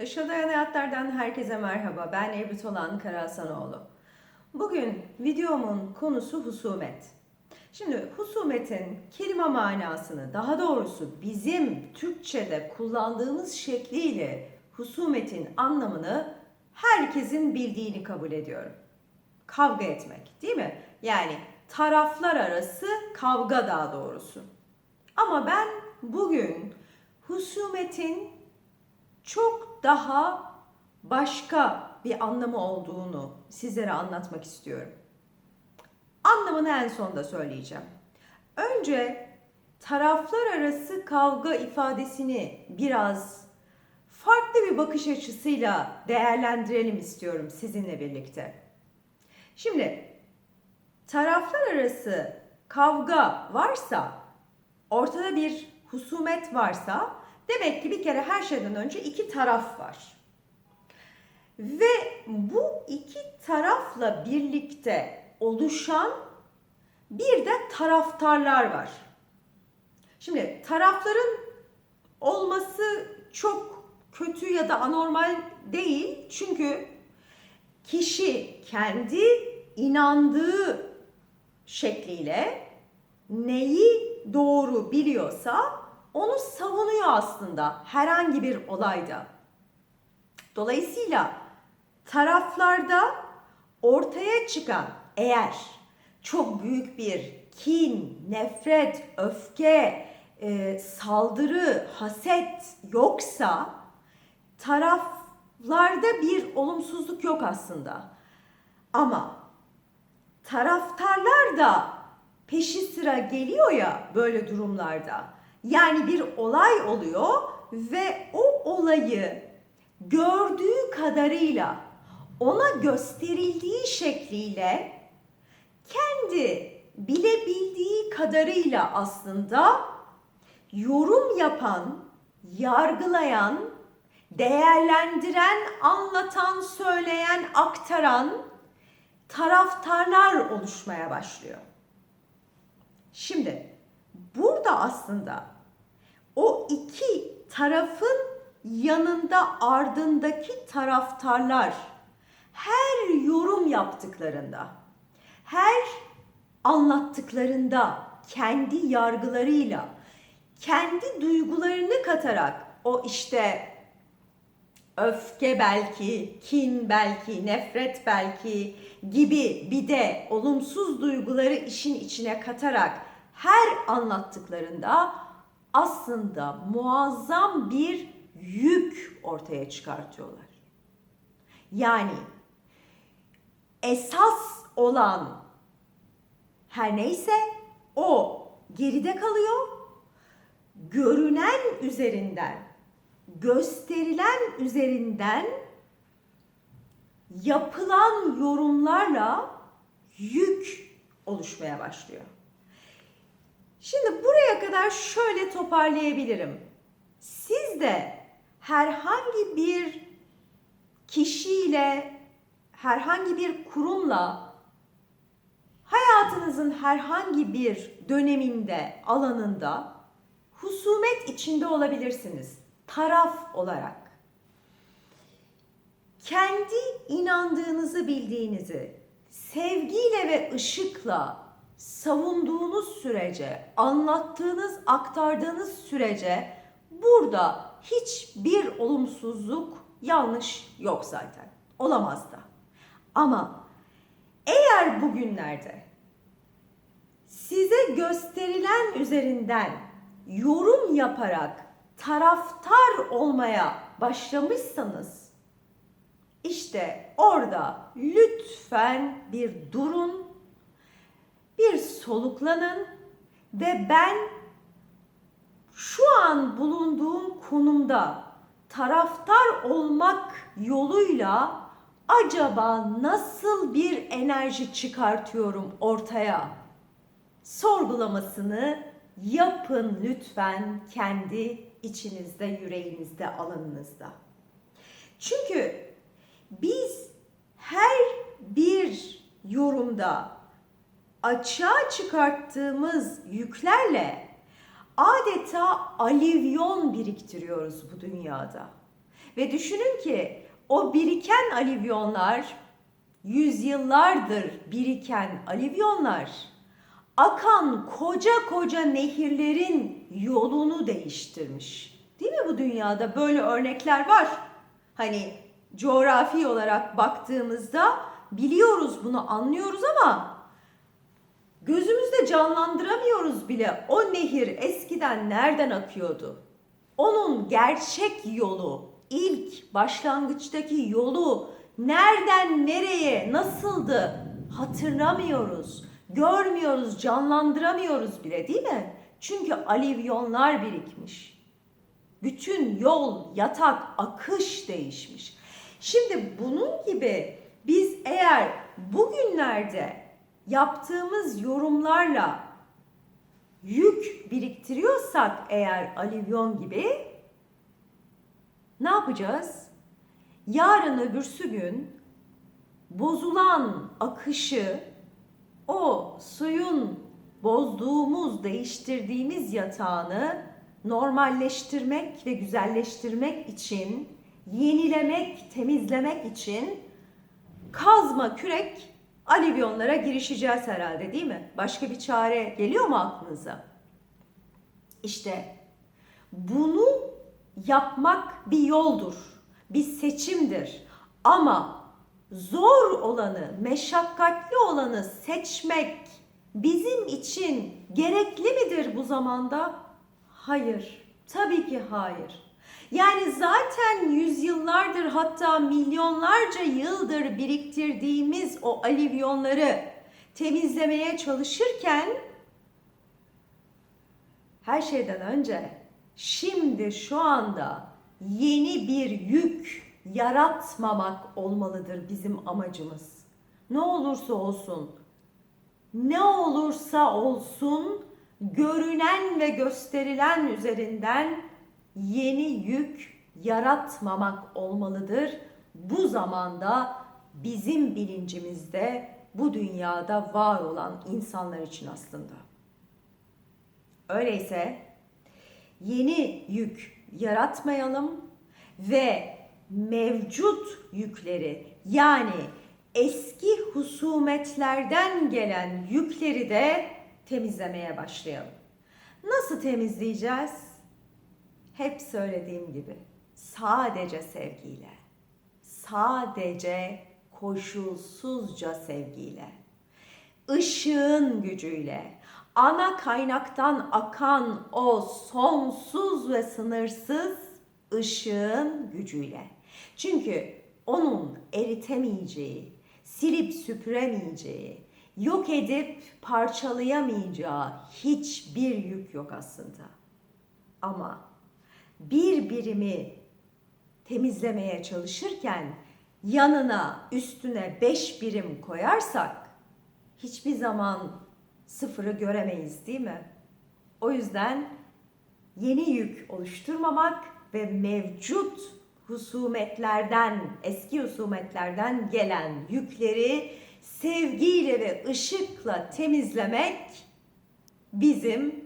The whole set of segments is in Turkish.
Işıl Dayan Hayatlar'dan herkese merhaba. Ben Ebru Tolan Karahasanoğlu. Bugün videomun konusu husumet. Şimdi husumetin kelime manasını, daha doğrusu bizim Türkçe'de kullandığımız şekliyle husumetin anlamını herkesin bildiğini kabul ediyorum. Kavga etmek, değil mi? Yani taraflar arası kavga daha doğrusu. Ama ben bugün husumetin çok daha başka bir anlamı olduğunu sizlere anlatmak istiyorum. Anlamını en sonda söyleyeceğim. Önce taraflar arası kavga ifadesini biraz farklı bir bakış açısıyla değerlendirelim istiyorum sizinle birlikte. Şimdi taraflar arası kavga varsa, ortada bir husumet varsa demek ki bir kere her şeyden önce iki taraf var. Ve bu iki tarafla birlikte oluşan bir de taraftarlar var. Şimdi tarafların olması çok kötü ya da anormal değil. Çünkü kişi kendi inandığı şekliyle neyi doğru biliyorsa onu savunuyor aslında herhangi bir olayda. Dolayısıyla taraflarda ortaya çıkan eğer çok büyük bir kin, nefret, öfke, e, saldırı, haset yoksa taraflarda bir olumsuzluk yok aslında. Ama taraftarlar da peşi sıra geliyor ya böyle durumlarda. Yani bir olay oluyor ve o olayı gördüğü kadarıyla ona gösterildiği şekliyle kendi bilebildiği kadarıyla aslında yorum yapan, yargılayan, değerlendiren, anlatan, söyleyen, aktaran taraftarlar oluşmaya başlıyor. Şimdi burada aslında o iki tarafın yanında ardındaki taraftarlar her yorum yaptıklarında, her anlattıklarında kendi yargılarıyla, kendi duygularını katarak o işte öfke belki, kin belki, nefret belki gibi bir de olumsuz duyguları işin içine katarak her anlattıklarında aslında muazzam bir yük ortaya çıkartıyorlar. Yani esas olan her neyse o geride kalıyor. Görünen üzerinden, gösterilen üzerinden yapılan yorumlarla yük oluşmaya başlıyor. Şimdi buraya kadar şöyle toparlayabilirim. Siz de herhangi bir kişiyle, herhangi bir kurumla hayatınızın herhangi bir döneminde, alanında husumet içinde olabilirsiniz. Taraf olarak. Kendi inandığınızı bildiğinizi sevgiyle ve ışıkla savunduğunuz sürece, anlattığınız, aktardığınız sürece burada hiçbir olumsuzluk, yanlış yok zaten. Olamaz da. Ama eğer bugünlerde size gösterilen üzerinden yorum yaparak taraftar olmaya başlamışsanız işte orada lütfen bir durun bir soluklanın ve ben şu an bulunduğum konumda taraftar olmak yoluyla acaba nasıl bir enerji çıkartıyorum ortaya? Sorgulamasını yapın lütfen kendi içinizde, yüreğinizde, alanınızda. Çünkü biz her bir yorumda açığa çıkarttığımız yüklerle adeta alivyon biriktiriyoruz bu dünyada. Ve düşünün ki o biriken alüvyonlar yüzyıllardır biriken alüvyonlar akan koca koca nehirlerin yolunu değiştirmiş. Değil mi bu dünyada böyle örnekler var. Hani coğrafi olarak baktığımızda biliyoruz bunu anlıyoruz ama gözümüzde canlandıramıyoruz bile o nehir eskiden nereden akıyordu? Onun gerçek yolu, ilk başlangıçtaki yolu nereden nereye, nasıldı hatırlamıyoruz. Görmüyoruz, canlandıramıyoruz bile değil mi? Çünkü alivyonlar birikmiş. Bütün yol, yatak, akış değişmiş. Şimdi bunun gibi biz eğer bugünlerde yaptığımız yorumlarla yük biriktiriyorsak eğer alivyon gibi ne yapacağız? Yarın öbürsü gün bozulan akışı o suyun bozduğumuz, değiştirdiğimiz yatağını normalleştirmek ve güzelleştirmek için, yenilemek, temizlemek için kazma kürek alivyonlara girişeceğiz herhalde değil mi? Başka bir çare geliyor mu aklınıza? İşte bunu yapmak bir yoldur, bir seçimdir. Ama zor olanı, meşakkatli olanı seçmek bizim için gerekli midir bu zamanda? Hayır. Tabii ki hayır. Yani zaten yüzyıllardır hatta milyonlarca yıldır biriktirdiğimiz o alivyonları temizlemeye çalışırken her şeyden önce şimdi şu anda yeni bir yük yaratmamak olmalıdır bizim amacımız. Ne olursa olsun, ne olursa olsun görünen ve gösterilen üzerinden yeni yük yaratmamak olmalıdır. Bu zamanda bizim bilincimizde bu dünyada var olan insanlar için aslında. Öyleyse yeni yük yaratmayalım ve mevcut yükleri yani eski husumetlerden gelen yükleri de temizlemeye başlayalım. Nasıl temizleyeceğiz? Hep söylediğim gibi sadece sevgiyle. Sadece koşulsuzca sevgiyle. Işığın gücüyle. Ana kaynaktan akan o sonsuz ve sınırsız ışığın gücüyle. Çünkü onun eritemeyeceği, silip süpüremeyeceği, yok edip parçalayamayacağı hiçbir yük yok aslında. Ama bir birimi temizlemeye çalışırken yanına üstüne beş birim koyarsak hiçbir zaman sıfırı göremeyiz değil mi? O yüzden yeni yük oluşturmamak ve mevcut husumetlerden, eski husumetlerden gelen yükleri sevgiyle ve ışıkla temizlemek bizim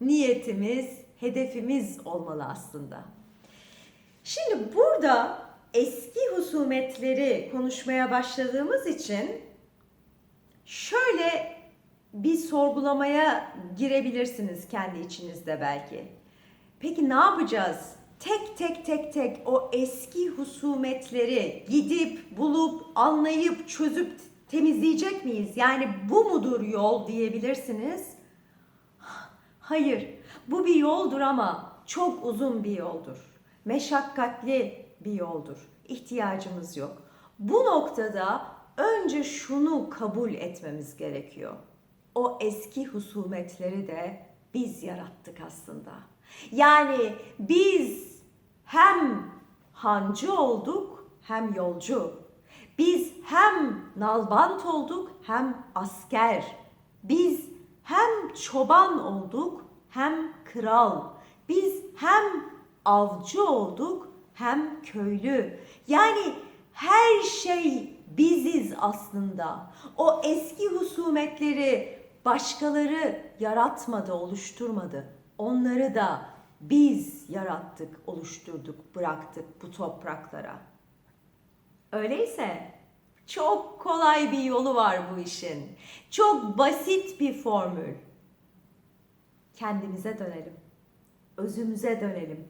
niyetimiz, hedefimiz olmalı aslında. Şimdi burada eski husumetleri konuşmaya başladığımız için şöyle bir sorgulamaya girebilirsiniz kendi içinizde belki. Peki ne yapacağız? Tek tek tek tek o eski husumetleri gidip bulup anlayıp çözüp temizleyecek miyiz? Yani bu mudur yol diyebilirsiniz. Hayır, bu bir yoldur ama çok uzun bir yoldur. Meşakkatli bir yoldur. İhtiyacımız yok. Bu noktada önce şunu kabul etmemiz gerekiyor. O eski husumetleri de biz yarattık aslında. Yani biz hem hancı olduk hem yolcu. Biz hem nalbant olduk hem asker. Biz hem çoban olduk hem kral. Biz hem avcı olduk hem köylü. Yani her şey biziz aslında. O eski husumetleri başkaları yaratmadı, oluşturmadı. Onları da biz yarattık, oluşturduk, bıraktık bu topraklara. Öyleyse çok kolay bir yolu var bu işin. Çok basit bir formül. Kendimize dönelim. Özümüze dönelim.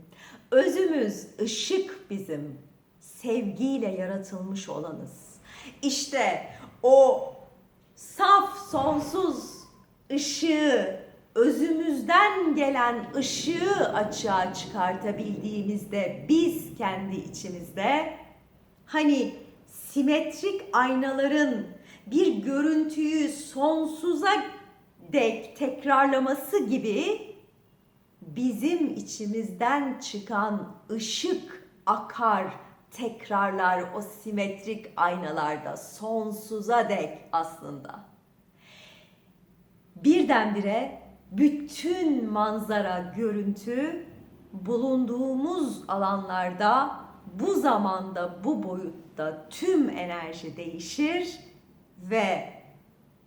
Özümüz ışık bizim. Sevgiyle yaratılmış olanız. İşte o saf sonsuz ışığı özümüzden gelen ışığı açığa çıkartabildiğimizde biz kendi içimizde hani simetrik aynaların bir görüntüyü sonsuza dek tekrarlaması gibi bizim içimizden çıkan ışık akar, tekrarlar o simetrik aynalarda sonsuza dek aslında. Birdenbire bütün manzara, görüntü bulunduğumuz alanlarda bu zamanda, bu boyutta tüm enerji değişir ve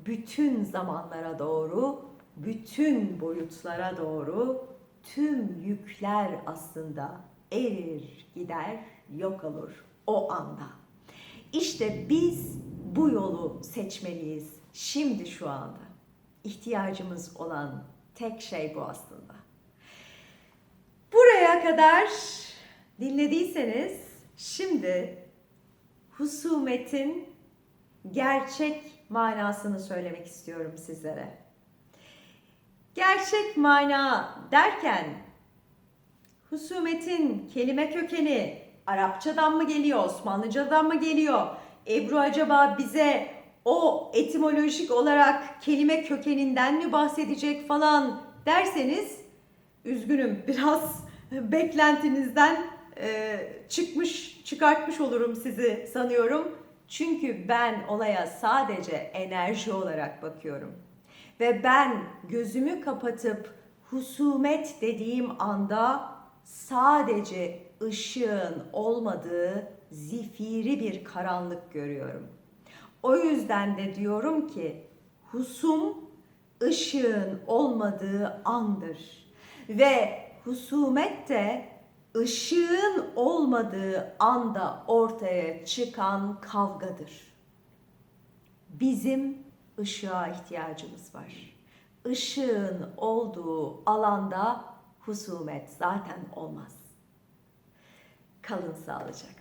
bütün zamanlara doğru, bütün boyutlara doğru tüm yükler aslında erir, gider, yok olur o anda. İşte biz bu yolu seçmeliyiz şimdi şu anda. İhtiyacımız olan tek şey bu aslında. Buraya kadar dinlediyseniz şimdi husumetin gerçek manasını söylemek istiyorum sizlere. Gerçek mana derken husumetin kelime kökeni Arapçadan mı geliyor, Osmanlıcadan mı geliyor? Ebru acaba bize o etimolojik olarak kelime kökeninden mi bahsedecek falan derseniz üzgünüm biraz beklentinizden e, çıkmış çıkartmış olurum sizi sanıyorum. Çünkü ben olaya sadece enerji olarak bakıyorum. Ve ben gözümü kapatıp husumet dediğim anda sadece ışığın olmadığı zifiri bir karanlık görüyorum. O yüzden de diyorum ki husum ışığın olmadığı andır. Ve husumet de ışığın olmadığı anda ortaya çıkan kavgadır. Bizim ışığa ihtiyacımız var. Işığın olduğu alanda husumet zaten olmaz. Kalın sağlıcakla.